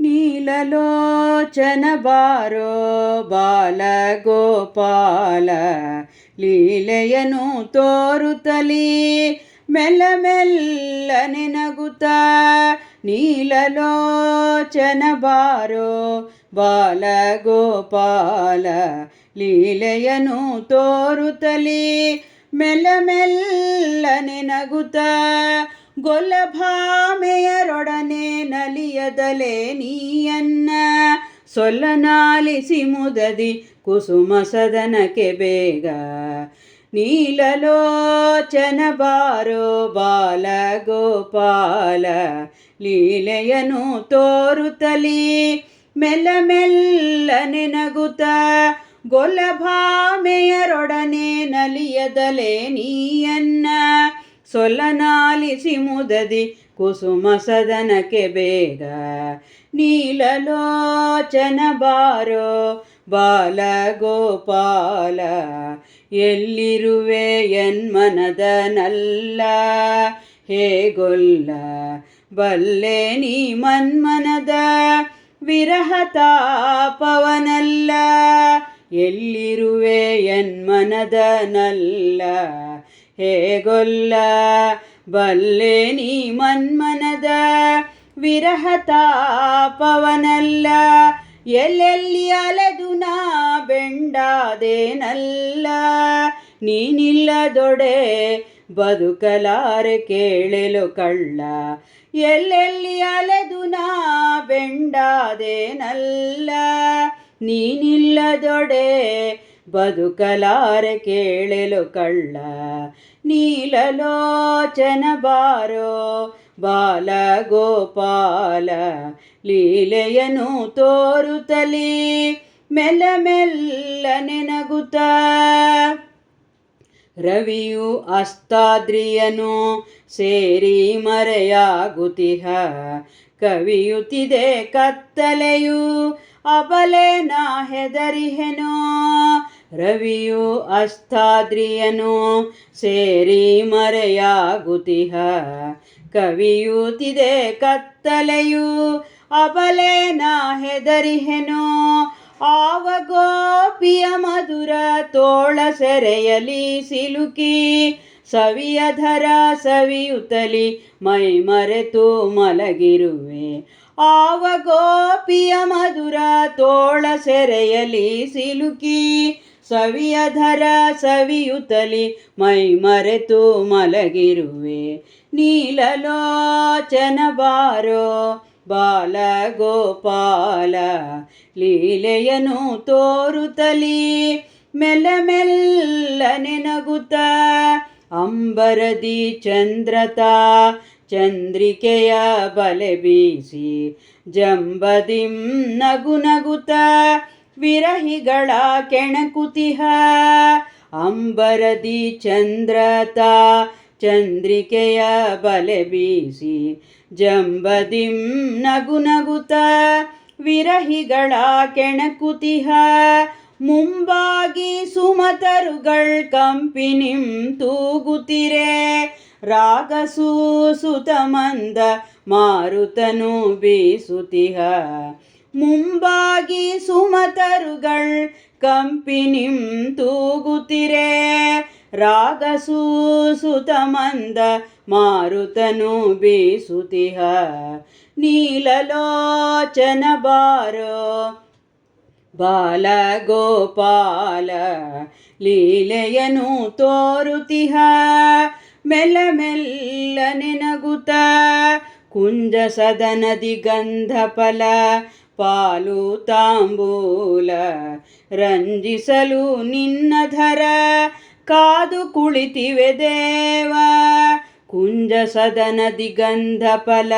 ನೀಲಲೋಚನ ಬಾರೋ ಬಾಲಗೋಪಾಲ ಲೀಲೆಯನು ತೋರುತ್ತಲೀ ಮೆಲ್ಲ ಮೆಲ್ಲನೆ ನಗುತ್ತ ನೀಲಲೋಚನ ಬಾರೋ ಬಾಲಗೋಪಾಲ ಲೀಲೆಯನು ತೋರುತ್ತಲೀ ಮೆಲ್ಲ ಗೊಲ್ಲಭಾಮೆಯರೊಡನೆ ನಲಿಯದಲೆ ನೀಯನ್ನ ಸೊಲ್ಲನಾಲಿಸಿ ಮುದದಿ ಕುಸುಮ ಸದನಕ್ಕೆ ಬೇಗ. ನೀಲಲೋಚನ ಬಾರೋ ಬಾಲಗೋಪಾಲ ಲೀಲೆಯನು ತೋರುತ್ತಲಿ ಮೆಲ್ಲ ಮೆಲ್ಲನೆ ನಗುತ್ತ ಗೊಲ್ಲಭಾಮೆಯರೊಡನೆ ನಲಿಯದಲೆ ನೀಯನ್ನ ಸೊಲ್ಲನಾಲಿಸಿ ಮುದದಿ ಕುಸುಮ ಸದನಕ್ಕೆ ಬೇಗ. ನೀಲಲೋಚನ ಬಾರೋ ಬಾಲ ಗೋಪಾಲ ಎಲ್ಲಿರುವೆ ಎನ್ಮನದ ನಲ್ಲ ಹೇಗೊಲ್ಲ ಬಲ್ಲೆ ನೀ ಮನ್ಮನದ ವಿರಹ ತಾಪವನಲ್ಲ? ಎಲ್ಲಿರುವೆ ಎನ್ಮನದ ನಲ್ಲ ಹೇಗೊಲ್ಲ ಬಲ್ಲೆ ನೀ ಮನ್ಮನದ ವಿರಹ ತಾಪವನಲ್ಲ. ಎಲ್ಲೆಲ್ಲಿ ಅಲೆದು ನಾ ಬೆಂಡಾದೇನಲ್ಲ. ನೀನಿಲ್ಲದೊಡೆ ಬದುಕಲಾರೆ ಕೇಳಲು ಕಳ್ಳ. ಎಲ್ಲೆಲ್ಲಿ ಅಲೆದು ನಾ ಬೆಂಡಾದೇನಲ್ಲ. ನೀನಿಲ್ಲದೊಡೆ ಬದುಕಲಾರೆ ಕೇಳಲು ಕಳ್ಳ ನೀಲಲೋಚನ ಬಾರೋ ಬಾಲ ಗೋಪಾಲ ಲೀಲೆಯನು ತೋರುತ್ತಲೀ ಮೆಲ್ಲ ನಗುತ್ತ ರವಿಯು ಅಸ್ತಾದ್ರಿಯನು ಸೇರಿ ಮರೆಯಾಗುತಿಹ. ಕವಿಯುತ್ತಿದೆ ಕತ್ತಲೆಯು ಅಬಲೆ ನಾ ಹೆದರಿಹೆನೋ ರವಿಯು ಅಸ್ತಾದ್ರಿಯನು ಸೇರಿ ಮರೆಯಾಗುತಿಹ. ಕವಿಯುತ್ತಿದೆ ಕತ್ತಲೆಯು ಅಬಲೆ ನಾ ಹೆದರಿಹೆನೋ. ಆವ ಗೋಪಿಯ ಮಧುರ ತೋಳ ಸೆರೆಯಲಿ ಸಿಲುಕಿ ಸವಿಯಧರ ಸವಿಯುತ್ತಲಿ ಮೈ ಮರೆತು ಮಲಗಿರುವೆ. ಆವ ಗೋಪಿಯ ಮಧುರ ತೋಳ ಸೆರೆಯಲಿ ಸಿಲುಕಿ ಸವಿಯಧರ ಸವಿಯುತಲಿ ಮೈ ಮರೆತು ಮಲಗಿರುವೆ. ನೀಲಲೋಚನ ಬಾರೋ ಬಾಲ ಗೋಪಾಲ ಲೀಲೆಯನು ತೋರುತ್ತಲಿ ಮೆಲ್ಲ ಮೆಲ್ಲನೆ ನೆನಗುತ್ತ ಅಂಬರದಿ ಚಂದ್ರತ ಚಂದ್ರಿಕೆಯ ಬಲೆ ಬೀಸಿ ಜಂಬದಿಂ ನಗು ನಗುತ್ತ ವಿರಹಿಗಳ ಕೆಣಕುತಿಹ. ಅಂಬರದಿ ಚಂದ್ರತಾ ಚಂದ್ರಿಕೆಯ ಬಲೆ ಬೀಸಿ ಜಂಬದಿಂ ನಗು ನಗುತ ವಿರಹಿಗಳ ಕೆಣಕುತಿಹ. ಮುಂಬಾಗಿ ಸುಮತರುಗಳ್ ಕಂಪಿನಿಂ ತೂಗುತ್ತಿರೆ ರಾಗಸೂಸುತ ಮಂದ ಮಾರುತನು ಬೀಸುತಿಹ. ಮುಂಬಾಗಿ ಸುಮತರುಗಳ್ ಕಂಪಿನಿಂ ತೂಗುತ್ತಿರೆ ರಾಗಸೂಸುತ ಮಂದ ಮಾರುತನು ಬೀಸುತಿಹ. ನೀಲಲೋಚನ ಬಾರೋ ಬಾಲಗೋಪಾಲ ಲೀಲೆಯನು ತೋರುತಿಹ. ಮೆಲ್ಲ ಮೆಲ್ಲನೆ ನಗುತ್ತ ಕುಂಜ ಸದನದಿ ಗಂಧ ಫಲ ಪಾಲು ತಾಂಬೂಲ ರಂಜಿಸಲು ನಿನ್ನ ಧರ. ಕಾದು ಕುಳಿತಿವೆ ದೇವ, ಕುಂಜ ಸದನ ಗಂಧ ಫಲ.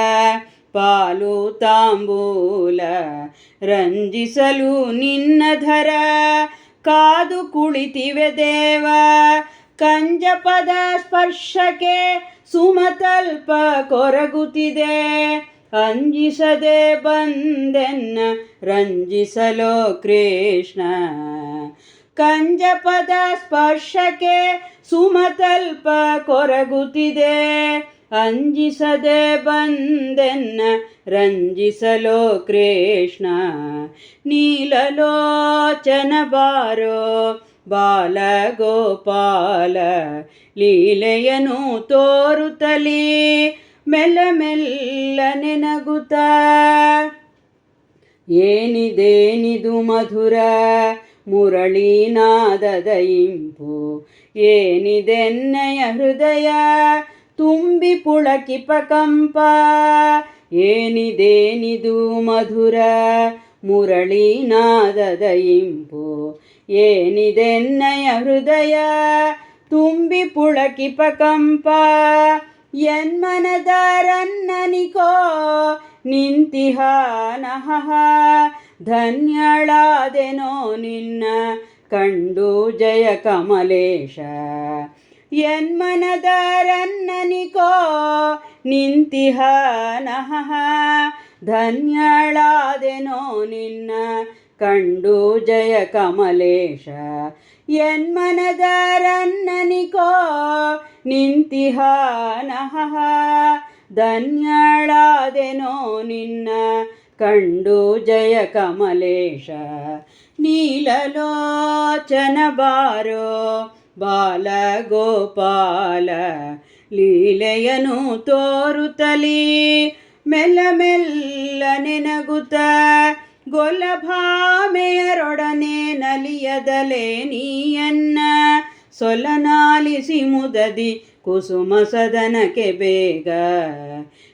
ಪಾಲು ತಾಂಬೂಲ ರಂಜಿಸಲು ನಿನ್ನ ಧರ. ಕಾದು ಕುಳಿತಿವೆ ದೇವ ಕಂಜಪದ ಸ್ಪರ್ಶಕ್ಕೆ ಸುಮತಲ್ಪ ಕೊರಗುತ್ತಿದೆ. ಅಂಜಿಸದೆ ಬಂದೆನ್ನ ರಂಜಿಸಲೋ ಕೃಷ್ಣ. ಕಂಜಪದ ಸ್ಪರ್ಶಕ್ಕೆ ಸುಮತಲ್ಪ ಕೊರಗುತ್ತಿದೆ. ಅಂಜಿಸದೆ ಬಂದೆನ್ನ ರಂಜಿಸಲೋ ಕೃಷ್ಣ. ನೀಲಲೋಚನ ಬಾರೋ ಬಾಲಗೋಪಾಲ ಲೀಲೆಯನು ತೋರುತ್ತಲೀ ಮೆಲ್ಲ ಮೆಲ್ಲ ನೆನಗುತ್ತ ಏನಿದೇನಿದು ಮಧುರ, ಮುರಳೀನಾದದ ಇಂಪು. ಏನಿದೆನ್ನಯ ಹೃದಯ, ತುಂಬಿ ಪುಳಕಿಪ ಕಂಪ. ಏನಿದೇನಿದು ಮಧುರ, ಮುರಳೀನಾದದ ಇಂಪು. ಏನಿದೆನ್ನಯ ಹೃದಯ, ತುಂಬಿ ಪುಳಕಿಪ ಕಂಪ. ಎನ್ಮನದರನ್ನನಿಕೋ ನಿಂತಿಹ ನಹಃ ಧನ್ಯಳಾದೆನೋ ನಿನ್ನ ಕಂಡು ಜಯ ಕಮಲೇಶ. ಎನ್ಮನದರನ್ನನಿಕೋ ನಿಂತಿಹ ನಹಃ ಧನ್ಯಳಾದೆನೋ ನಿನ್ನ ಕಂಡು ಜಯ ಕಮಲೇಶ. ಎನ್ಮನದರನ್ನನಿಕೋ ನಿಂತಿಹ ನಹಃ ಧನ್ಯಳಾದೆನೋ ನಿನ್ನ ಕಂಡು ಜಯ ಕಮಲೇಶ. ನೀಲಲೋಚನ ಬಾರೋ ಬಾಲಗೋಪಾಲ, ಲೀಲೆಯನು ತೋರುತ್ತಲೀ ಮೆಲ್ಲ ಮೆಲ್ಲ ನಗುತ್ತ ಗೊಲಭಾಮೆಯರೊಡನೆ ನಲಿಯದಲೆ ನೀಯನ್ನ ಸೊಲನಾಲಿಸಿ ಮುದದಿ ಕುಸುಮ ಸದನಕ್ಕೆ ಬೇಗ.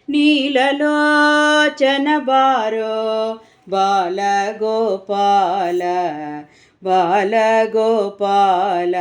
ನೀಲಲೋಚನ ಬಾರೋ ಬಾಲಗೋಪಾಲ ಬಾಲಗೋಪಾಲ.